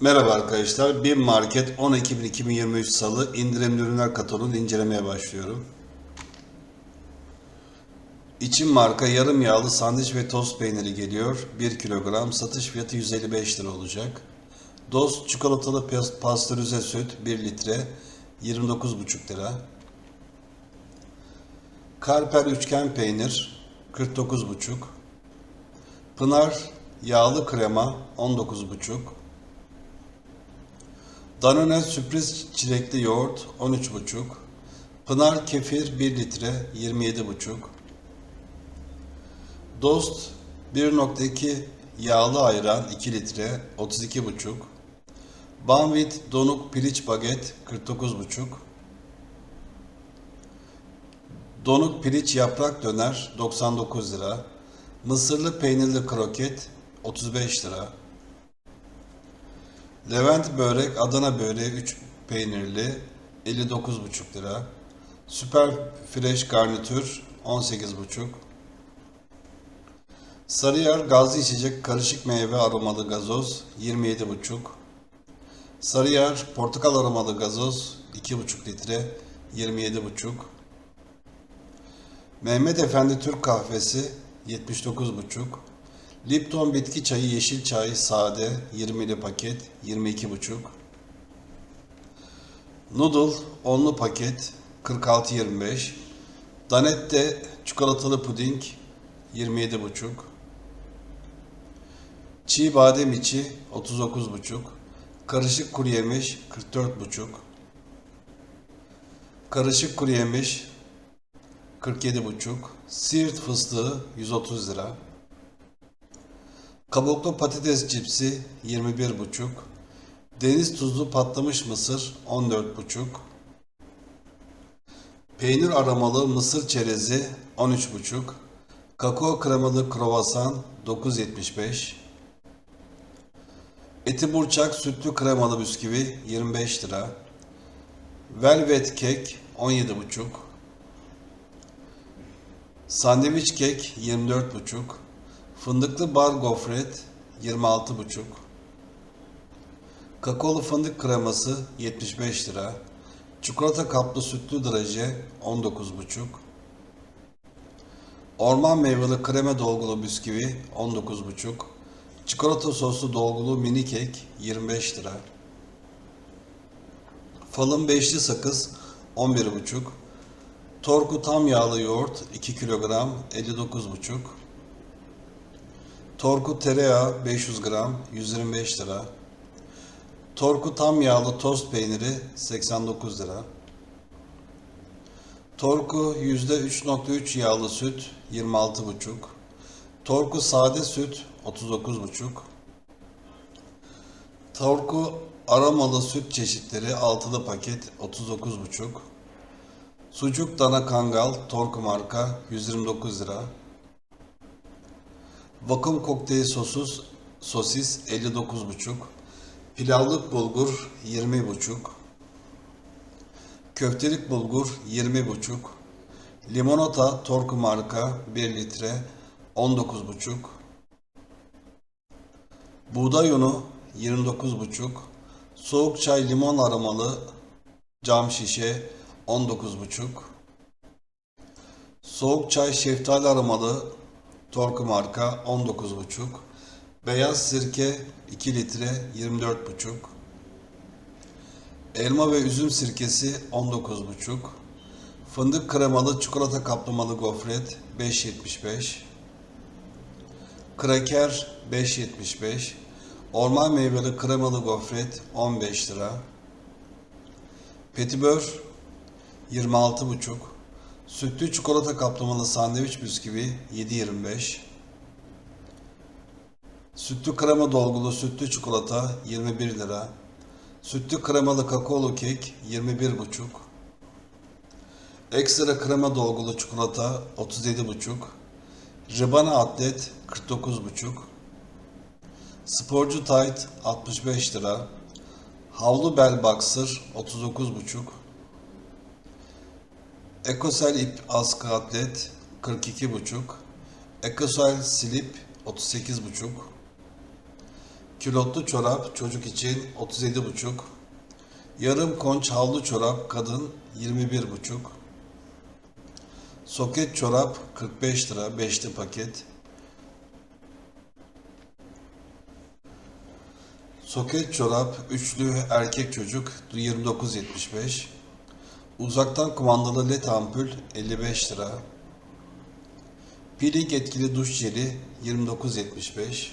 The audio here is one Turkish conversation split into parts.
Merhaba arkadaşlar. Bir Market 10 Ekim 2023 Salı indirimli ürünler kataloğunu incelemeye başlıyorum. İçin marka yarım yağlı sandviç ve tost peyniri geliyor. 1 kilogram. Satış fiyatı 155 lira olacak. Dost çikolatalı pas- pastörize süt 1 litre 29,5 lira. Karper üçgen peynir 49,5. Pınar yağlı krema 19,5. Danone sürpriz çilekli yoğurt 13,5. Pınar kefir 1 litre 27,5. Dost 1.2 yağlı ayran 2 litre 32,5. Banvit donuk piliç baget 49,5. Donuk piliç yaprak döner 99 lira. Mısırlı peynirli kroket 35 lira. Levent börek, Adana böreği 3 peynirli 59,5 lira. Süper fresh garnitür 18,5. Sarıyer gazlı içecek karışık meyve aromalı gazoz 27,5. Sarıyer portakal aromalı gazoz 2,5 litre 27,5. Mehmet Efendi Türk kahvesi 79,5. Lipton bitki çayı yeşil çay sade 20'li paket 22,5. Noodle onlu paket 46.25. Danette çikolatalı puding 27,5. Çiğ badem içi 39,5. Karışık kuru yemiş 44,5. Karışık kuru yemiş 47,5. Siirt fıstığı 130 lira. Kabuklu patates cipsi 21,5. Deniz tuzlu patlamış mısır 14,5. Peynir aromalı mısır çerezi 13,5. Kakao kremalı kruvasan 9,75. Eti burçak sütlü kremalı bisküvi 25 lira. Velvet kek 17,5. Sandviç kek 24,5. Fındıklı bar gofret 26,5. Kakaolu fındık kreması 75 lira. Çikolata kaplı sütlü draje 19,5. Orman meyveli krema dolgulu bisküvi 19,5. Çikolata soslu dolgulu mini kek 25 lira. Falın beşli sakız 11,5. Torku tam yağlı yoğurt 2 kilogram 59,5. Torku tereyağı 500 gram 125 lira. Torku tam yağlı tost peyniri 89 lira. Torku %3.3 yağlı süt 26,5. Torku sade süt 39,5. Torku aromalı süt çeşitleri altılı paket 39,5. Sucuk dana kangal Torku marka 129 lira. Vakum kokteyl sosuz sosis 59,5. Pilavlık bulgur 20,5. Köftelik bulgur 20,5. Limonata Torku marka 1 litre 19,5. Buğday unu 29,5. Soğuk çay limon aromalı cam şişe 19,5. Soğuk çay şeftali aromalı Torku marka 19,5. Beyaz sirke 2 litre 24,5. Elma ve üzüm sirkesi 19,5. Fındık kremalı çikolata kaplamalı gofret 5.75. Kraker 5.75. Orman meyveli kremalı gofret 15 lira. Petibör 26,5. Sütlü çikolata kaplamalı sandviç bisküvi 7.25. Sütlü krema dolgulu sütlü çikolata 21 lira. Sütlü kremalı kakaolu kek 21,5. Ekstra krema dolgulu çikolata 37,5. Ribana atlet 49,5. Sporcu tight 65 lira. Havlu bel boxer 39,5. Ekosel ip askı atlet 42,5. Ekosel slip 38,5. Külotlu çorap çocuk için 37,5. Yarım konç havlu çorap kadın 21,5. Soket çorap 45 lira 5'li paket. Soket çorap üçlü erkek çocuk 29.75. Uzaktan kumandalı led ampul 55 lira. Peeling etkili duş jeli 29.75.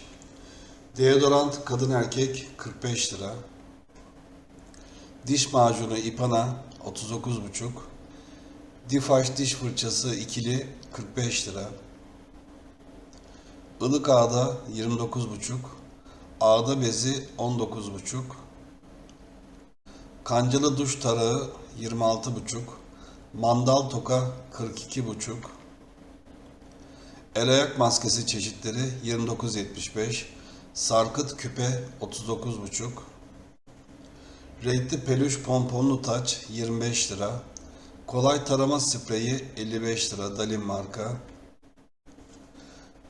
Deodorant kadın erkek 45 lira. Diş macunu Ipana 39,5. Difaş diş fırçası ikili 45 lira. Ilık ağda 29,5. Ağda bezi 19,5. Kancalı duş tarağı 26,5. Mandal toka 42,5. El ayak maskesi çeşitleri 29.75. Sarkıt küpe 39,5. Renkli peluş pomponlu taç 25 lira. Kolay tarama spreyi 55 lira Dalin marka.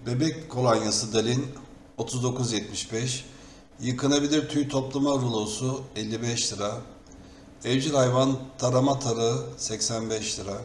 Bebek kolonyası Dalin 39.75. Yıkanabilir tüy toplama rulosu 55 lira. Evcil hayvan tarama tarağı 85 lira.